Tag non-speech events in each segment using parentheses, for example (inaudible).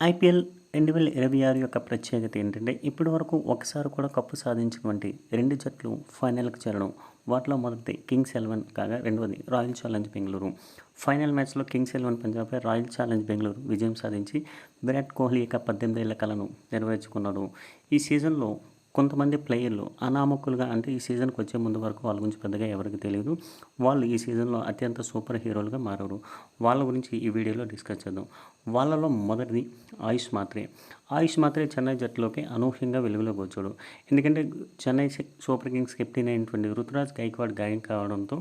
IPL రెండు వేల ఇరవై ఆరు యొక్క ప్రత్యేకత ఏంటంటే ఇప్పటి వరకు ఒకసారి కూడా కప్పు సాధించినటువంటి రెండు జట్లు ఫైనల్కి చేరడం. వాటిలో మొదటిది కింగ్స్ ఎలెవన్ కాగా రెండవది రాయల్ ఛాలెంజ్ బెంగళూరు. ఫైనల్ మ్యాచ్లో కింగ్స్ ఎలెవన్ పంజాబ్పై రాయల్ ఛాలెంజ్ బెంగళూరు విజయం సాధించి విరాట్ కోహ్లీ యొక్క పద్దెనిమిది ఏళ్ళ కలను నెరవేర్చుకున్నాడు. ఈ సీజన్లో కొంతమంది ప్లేయర్లు అనామకులుగా అంటే ఈ సీజన్కి వచ్చే ముందు వరకు వాళ్ళ గురించి పెద్దగా ఎవరికి తెలియదు వాళ్ళు ఈ సీజన్లో అత్యంత సూపర్ హీరోలుగా మారారు. వాళ్ళ గురించి ఈ వీడియోలో డిస్కస్ చేద్దాం. వాళ్ళలో మొదటిది ఆయుష్ మాత్రే. ఆయుష్ మాత్రే చెన్నై జట్టులోకి అనూహ్యంగా వెలుగులోకి వచ్చాడు. ఎందుకంటే చెన్నై సూపర్ కింగ్స్ కెప్టెన్ అయినటువంటి రుతురాజ్ గైక్వాడ్ గాయం కావడంతో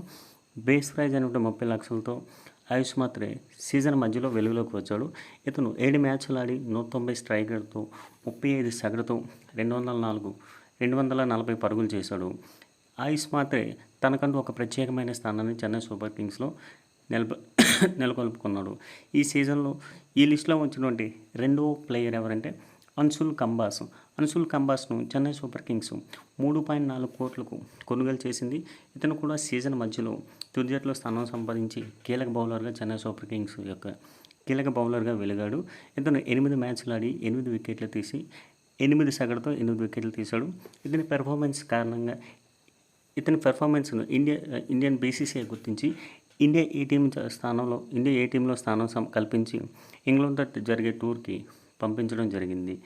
బేస్ ప్రైజ్ అనేటువంటి ముప్పై లక్షలతో ఆయుష్ మాత్రే సీజన్ మధ్యలో వెలుగులోకి వచ్చాడు. ఇతను ఏడు మ్యాచ్లు ఆడి నూట తొంభై స్ట్రైకర్తో ముప్పై ఐదు సగటుతో రెండు వందల నాలుగు రెండు వందల నలభై పరుగులు చేశాడు. ఆయుష్ మాత్రే తనకంటూ ఒక ప్రత్యేకమైన స్థానాన్ని చెన్నై సూపర్ కింగ్స్లో నెలప (coughs) నెలకొల్పుకున్నాడు. ఈ సీజన్లో ఈ లిస్టులో వచ్చినటువంటి రెండో ప్లేయర్ ఎవరంటే అన్సుల్ కంబాస్. అన్సుల్ కంబాస్ను చెన్నై సూపర్ కింగ్స్ మూడు పాయింట్ నాలుగు కోట్లకు కొనుగోలు చేసింది. ఇతను కూడా సీజన్ మధ్యలో తుది జట్టులో స్థానం సంపాదించి కీలక బౌలర్గా చెన్నై సూపర్ కింగ్స్ యొక్క కీలక బౌలర్గా వెలిగాడు. ఇతను ఎనిమిది మ్యాచ్లు ఆడి ఎనిమిది వికెట్లు తీసి ఎనిమిది సగటుతో ఎనిమిది వికెట్లు తీశాడు. ఇతని పెర్ఫార్మెన్స్ కారణంగా ఇతని పెర్ఫార్మెన్స్ను ఇండియా ఇండియన్ బీసీసీఐ గుర్తించి ఇండియా ఏ టీం స్థానంలో ఇండియా ఏ టీంలో స్థానం సం- కల్పించి ఇంగ్లాండ్తో జరిగే టూర్కి పంపించడం జరిగింది.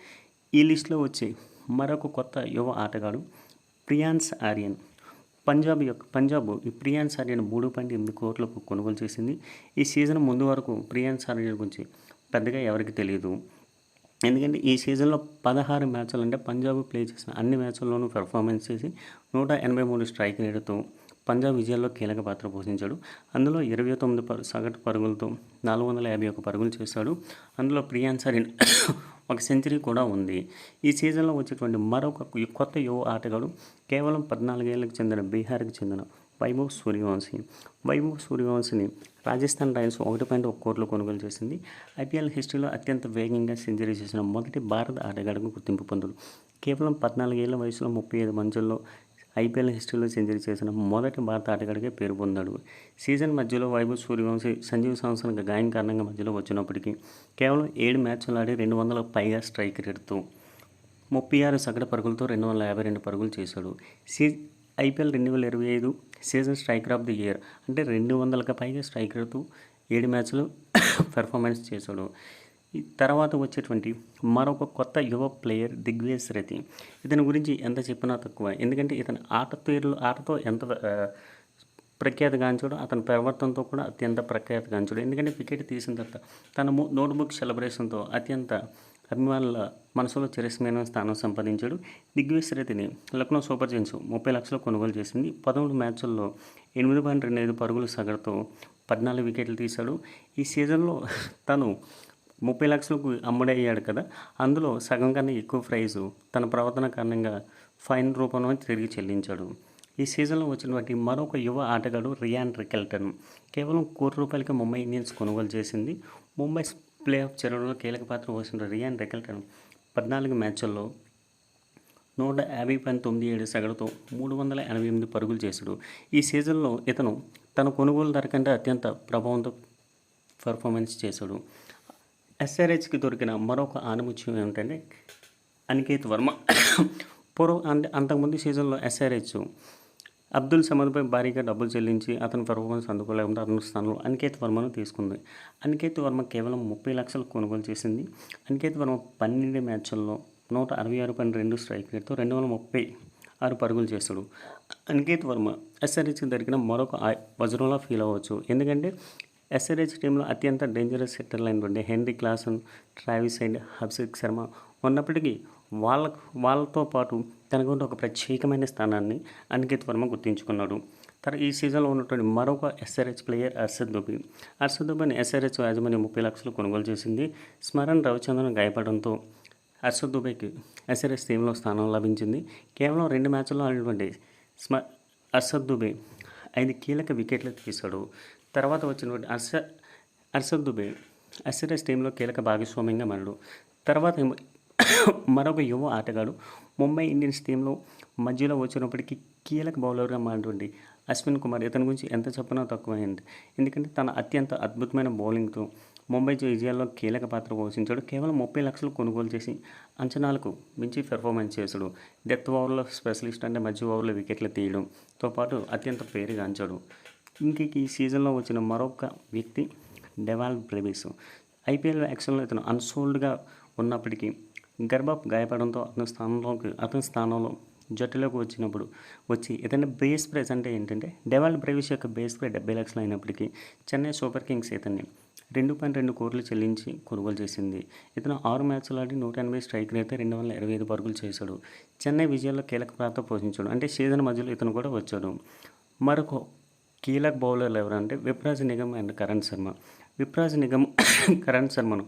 ఈ లిస్టులో వచ్చి మరొక కొత్త యువ ఆటగాడు ప్రియాన్స్ ఆర్యన్. పంజాబ్ యొక్క పంజాబ్ ఈ ప్రియాన్స్ ఆర్యన్ మూడు పాయింట్ ఎనిమిది కోట్లకు కొనుగోలు చేసింది. ఈ సీజన్ ముందు వరకు ప్రియాన్స్ ఆర్యన్ గురించి పెద్దగా ఎవరికి తెలియదు ఎందుకంటే ఈ సీజన్లో పదహారు మ్యాచ్లు అంటే పంజాబ్ ప్లే చేసిన అన్ని మ్యాచ్ల్లోనూ పెర్ఫార్మెన్స్ చేసి నూట ఎనభై మూడు స్ట్రైక్ రేటుతో పంజాబ్ విజయాల్లో కీలక పాత్ర పోషించాడు. అందులో ఇరవై తొమ్మిది పరు సగటు పరుగులతో నాలుగు వందల యాభై ఒక పరుగులు చేశాడు. అందులో ప్రియాన్స్ అరిన్ ఒక సెంచరీ కూడా ఉంది. ఈ సీజన్లో వచ్చేటువంటి మరొక కొత్త యువ ఆటగాడు కేవలం పద్నాలుగేళ్ళకు చెందిన బీహార్కి చెందిన వైభవ్ సూర్యవంశీ. వైభవ్ సూర్యవంశిని రాజస్థాన్ రాయల్స్ ఒకటి పాయింట్ ఒక కోట్లు కొనుగోలు చేసింది. ఐపీఎల్ హిస్టరీలో అత్యంత వేగంగా సెంచరీ చేసిన మొదటి భారత ఆటగాడుకు గుర్తింపు పొందాడు. కేవలం పద్నాలుగేళ్ళ వయసులో ముప్పై ఐదు మంచుల్లో ఐపీఎల్ హిస్టరీలో సెంచరీ చేసిన మొదటి భారత ఆటగాడిగా పేరు పొందాడు. సీజన్ మధ్యలో వైభవ్ సూర్యవంశీ సంజీవ్ సంవత్సరానికి గాయం కారణంగా మధ్యలో వచ్చినప్పటికీ కేవలం ఏడు మ్యాచ్లు ఆడి రెండు వందలకు పైగా స్ట్రైక్ రేటుతో ముప్పై ఆరు సగటు పరుగులతో రెండు వందల యాభై రెండు పరుగులు చేశాడు. సీ ఐపీఎల్ రెండు వేల ఇరవై ఐదు season striker of the year అంటే రెండు వందలకు పైగా స్ట్రైకర్తో ఏడు మ్యాచ్లు (coughs) పెర్ఫార్మెన్స్ చేశాడు. తర్వాత వచ్చేటువంటి మరొక కొత్త యువ ప్లేయర్ దిగ్వేజ్ రతి. ఇతని గురించి ఎంత చెప్పినా తక్కువ. ఎందుకంటే ఇతని ఆట తీరులో ఆటతో ఎంత ఆ, ప్రఖ్యాతిగాంచుడు అతని ప్రవర్తనతో కూడా అత్యంత ప్రఖ్యాతిగాంచుడు. ఎందుకంటే వికెట్ తీసిన తర్వాత తన నోట్బుక్ సెలబ్రేషన్తో అత్యంత అభిమానుల మనసులో చిరస్మైన స్థానం సంపాదించాడు. దిగ్విజయ్ రెడ్డిని లక్నో సూపర్ జెయింట్స్ ముప్పై లక్షలు కొనుగోలు చేసింది. పదమూడు మ్యాచ్ల్లో ఎనిమిది పాయింట్ రెండు ఐదు పరుగుల సగటుతో పద్నాలుగు వికెట్లు తీశాడు. ఈ సీజన్లో తను ముప్పై లక్షలకు అమ్ముడయ్యాడు కదా. అందులో సగం కన్నా ఎక్కువ ప్రైజు తన ప్రవర్తన కారణంగా ఫైన్ రూపంలో తిరిగి చెల్లించాడు. ఈ సీజన్లో వచ్చినటువంటి మరొక యువ ఆటగాడు రియాన్ రికెల్టన్ కేవలం కోటి రూపాయలకి ముంబై ఇండియన్స్ కొనుగోలు చేసింది. ముంబై ప్లే ఆఫ్ చెరువులో కీలక పాత్ర పోసిన రియాన్ రికెల్టన్ పద్నాలుగు మ్యాచ్ల్లో నూట యాభై పాయింట్ తొమ్మిది ఏడు సగటుతో మూడు వందల ఎనభై ఎనిమిది పరుగులు చేశాడు. ఈ సీజన్లో ఇతను తన కొనుగోలు ధర కంటే అత్యంత ప్రభావంతో పర్ఫార్మెన్స్ చేశాడు. ఎస్ఆర్హెచ్కి దొరికిన మరొక ఆనుముత్యం ఏమిటంటే అనికేత్ వర్మ. పూర్వం అంటే అంతకుముందు సీజన్లో ఎస్ఆర్హెచ్ అబ్దుల్ సమద్పై భారీగా డబ్బులు చెల్లించి అతని పెర్ఫార్మెన్స్ అందుకోలేకుండా అతని స్థానంలో అనికేత్ వర్మను తీసుకుంది. అనికేత్ వర్మ కేవలం ముప్పై లక్షలు కొనుగోలు చేసింది. అనికేత్ వర్మ పన్నెండు మ్యాచ్ల్లో నూట అరవై ఆరు పాయింట్ రెండు స్ట్రైక్ రేట్తో రెండు వందల ముప్పై ఆరు పరుగులు చేస్తాడు అనికేత్ వర్మ ఎస్ఆర్హెచ్కి దొరికిన మరొక ఆ- వజ్రంలా ఫీల్ అవ్వచ్చు. ఎందుకంటే ఎస్ఆర్హెచ్ టీంలో అత్యంత డేంజరస్ సెట్టర్లు అయినటువంటి Heinrich Klaasen Travis and Abhishek Sharma ఉన్నప్పటికీ వాళ్ళ వాళ్ళతో పాటు తనకుంటే ఒక ప్రత్యేకమైన స్థానాన్ని అనికేత్ వర్మ గుర్తించుకున్నాడు. తర్వాత ఈ సీజన్లో ఉన్నటువంటి మరొక ఎస్ఆర్హెచ్ ప్లేయర్ అర్షద్ దుబి. అర్షద్ దుబేని ఎస్ఆర్హెచ్ యాజమాన్యం ముప్పై లక్షలు కొనుగోలు చేసింది స్మరణ్ రవిచంద్రన్ గాయపడంతో అర్షద్ దుబేకి ఎస్ఆర్హెచ్ టీంలో స్థానం లభించింది. కేవలం రెండు మ్యాచ్ల్లో ఆడినటువంటి స్మ అర్షద్ దుబే ఐదు కీలక వికెట్లు తీశాడు. తర్వాత వచ్చినటువంటి అర్ష అర్షద్దుబే దుబే టీంలో కీలక భాగస్వామ్యంగా మారడు. తర్వాత మరొక యువ ఆటగాడు ముంబై ఇండియన్స్ టీంలో మధ్యలో వచ్చినప్పటికీ కీలక బౌలర్గా మారినటువంటి అశ్విన్ కుమార్ ఇతని గురించి ఎంత చెప్పినా తక్కువైంది. ఎందుకంటే తన అత్యంత అద్భుతమైన బౌలింగ్తో ముంబై విజయాల్లో కీలక పాత్ర పోషించాడు. కేవలం ముప్పై లక్షలు కొనుగోలు చేసి అంచనాలకు మించి పెర్ఫార్మెన్స్ చేశాడు. డెత్ ఓవర్లో స్పెషలిస్ట్ అంటే మధ్య ఓవర్లో వికెట్లు తీయడంతో పాటు అత్యంత పేరుగాంచాడు ఇంక ఈ సీజన్లో వచ్చిన మరొక వ్యక్తి డెవాల్ బ్రెవిస్. ఐపీఎల్ యాక్షన్లో ఇతను అన్సోల్డ్గా ఉన్నప్పటికీ గర్భప్ గాయపడంతో అతని స్థానంలోకి అతని స్థానంలో జట్టులోకి వచ్చినప్పుడు వచ్చి ఇతని బేస్ ప్రైస్ అంటే ఏంటంటే డెవాల్ బ్రేవిస్ యొక్క బేస్ ప్రైస్ డెబ్బై లక్షలు అయినప్పటికీ చెన్నై సూపర్ కింగ్స్ ఇతన్ని రెండు పాయింట్ రెండు కోట్లు చెల్లించి కొనుగోలు చేసింది. ఇతను ఆరు మ్యాచ్లు ఆడి నూట ఎనభై స్ట్రైక్ రేట్ రెండు వందల ఇరవై ఐదు పరుగులు చేశాడు. చెన్నై విజయాల్లో కీలక పాత్ర పోషించాడు. అంటే సీజన్ మధ్యలో ఇతను కూడా వచ్చాడు. మరొక కీలక బౌలర్లు ఎవరంటే విప్రాజ్ నిగమ్ అండ్ కరణ్ శర్మ. విప్రాజ్ నిగమ్ (coughs) కరణ్ శర్మను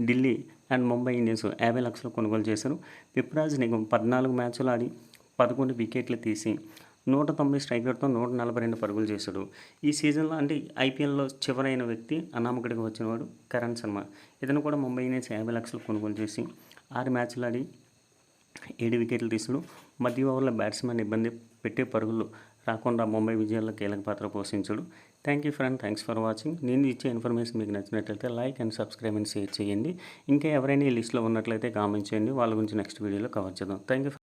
ఢిల్లీ అండ్ ముంబై ఇండియన్స్ యాభై లక్షలు కొనుగోలు చేశారు. విప్రాజ్ నిగమ్ పద్నాలుగు మ్యాచ్లు ఆడి పదకొండు వికెట్లు తీసి నూట తొంభై స్ట్రైక్ రేట్తో నూట నలభై రెండు పరుగులు చేశాడు. ఈ సీజన్లో అంటే ఐపీఎల్లో చివరైన వ్యక్తి అనామకుడిగా వచ్చినవాడు కరణ్ శర్మ. ఇతను కూడా ముంబై ఇండియన్స్ యాభై లక్షలు కొనుగోలు చేసి ఆరు మ్యాచ్లు ఆడి ఏడు వికెట్లు తీసుడు మధ్య ఓవర్లో బ్యాట్స్మెన్ ఇబ్బంది పెట్టే పరుగులు రాకుండా ముంబై విజయాల్లో కీలక పాత్ర పోషించడు. Thank you friend thanks for watching నేను ఇచ్చే ఇన్ఫర్మేషన్ మీకు నచ్చినట్లయితే like and subscribe and share చేయండి. ఇంకా ఎవరైనా ఈ లిస్ట్లో ఉన్నట్లయితే కామెంట్ చేయండి. వాళ్ళ గురించి నెక్స్ట్ వీడియోలో కవర్ చేద్దాం. Thank you